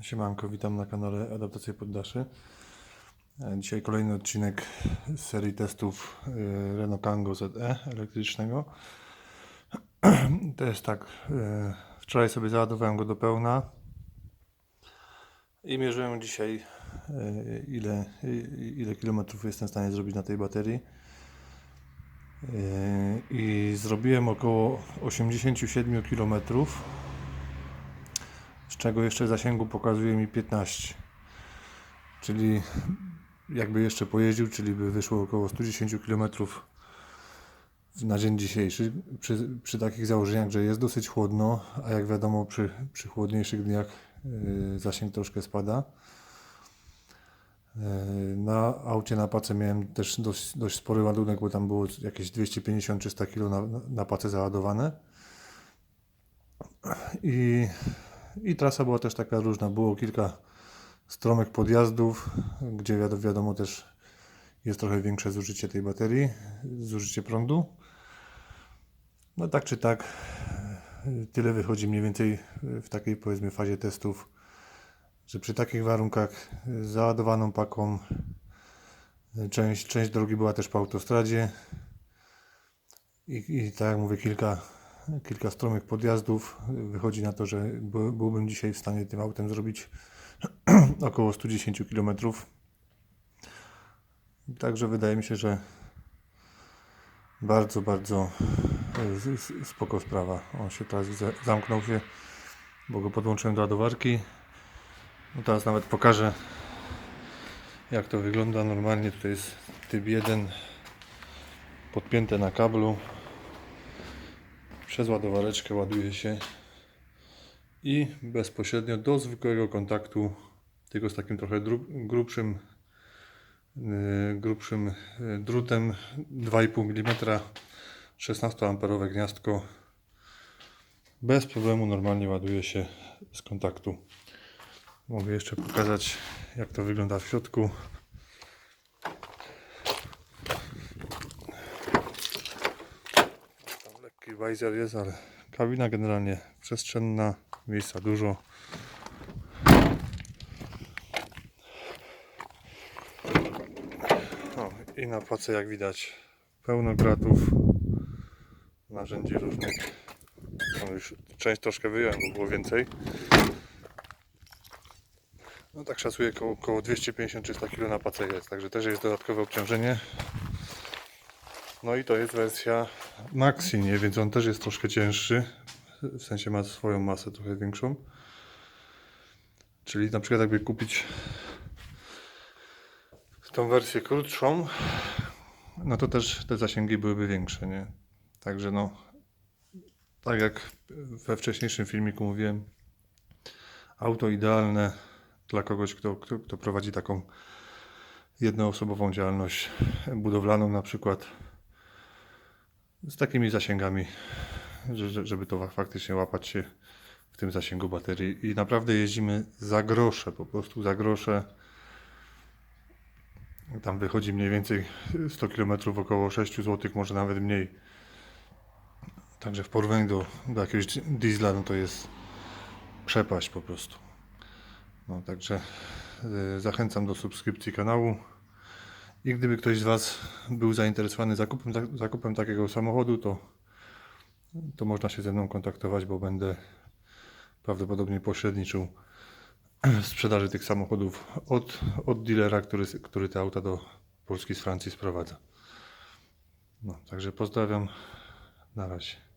Siemanko, witam na kanale Adaptacja Poddaszy. E, Dzisiaj kolejny odcinek z serii testów e, Renault Kangoo ZE elektrycznego. To jest tak, e, wczoraj sobie załadowałem go do pełna i mierzyłem dzisiaj ile, ile kilometrów jestem w stanie zrobić na tej baterii. I zrobiłem około 87 kilometrów czego jeszcze zasięgu pokazuje mi 15. Czyli jakby jeszcze pojeździł, czyli by wyszło około 110 km na dzień dzisiejszy. Przy, przy takich założeniach, że jest dosyć chłodno, a jak wiadomo przy, przy chłodniejszych dniach yy, zasięg troszkę spada. Yy, Na aucie na pace miałem też dość, dość spory ładunek, bo tam było jakieś 250-300 kg na, na pace załadowane. I i trasa była też taka różna. Było kilka stromych podjazdów, gdzie wiadomo, wiadomo też jest trochę większe zużycie tej baterii, zużycie prądu. No tak czy tak, tyle wychodzi mniej więcej w takiej powiedzmy fazie testów, że przy takich warunkach załadowaną paką część, część drogi była też po autostradzie i, i tak jak mówię, kilka kilka stromych podjazdów. Wychodzi na to, że by- byłbym dzisiaj w stanie tym autem zrobić około 110 km. Także wydaje mi się, że bardzo, bardzo e, spoko sprawa. On się teraz zamknął się, bo go podłączyłem do ładowarki. No teraz nawet pokażę jak to wygląda normalnie. Tutaj jest typ 1 podpięte na kablu przez ładowareczkę ładuje się i bezpośrednio do zwykłego kontaktu, tylko z takim trochę grubszym, yy, grubszym yy, drutem 2,5 mm 16 amperowe gniazdko bez problemu normalnie ładuje się z kontaktu. Mogę jeszcze pokazać jak to wygląda w środku. Wajzer jest, ale kabina generalnie przestrzenna, miejsca dużo. O, I na pace jak widać pełno gratów, narzędzi różnych. No już część troszkę wyjąłem, bo było więcej. No tak szacuję około, około 250-300 kg na pace jest, także też jest dodatkowe obciążenie. No i to jest wersja Maxi, nie? więc on też jest troszkę cięższy. W sensie ma swoją masę trochę większą. Czyli na przykład jakby kupić tą wersję krótszą, no to też te zasięgi byłyby większe, nie? Także no, tak jak we wcześniejszym filmiku mówiłem, auto idealne dla kogoś, kto, kto, kto prowadzi taką jednoosobową działalność budowlaną na przykład z takimi zasięgami, że- że- żeby to faktycznie łapać się w tym zasięgu baterii. I naprawdę jeździmy za grosze, po prostu za grosze. Tam wychodzi mniej więcej 100 km około 6 zł, może nawet mniej. Także w porównaniu do, do jakiegoś diesla, no to jest przepaść po prostu. No także y, zachęcam do subskrypcji kanału. I gdyby ktoś z Was był zainteresowany zakupem, tak- zakupem takiego samochodu, to, to można się ze mną kontaktować, bo będę prawdopodobnie pośredniczył w sprzedaży tych samochodów od, od dealera, który, który te auta do Polski z Francji sprowadza. No, także pozdrawiam. Na razie.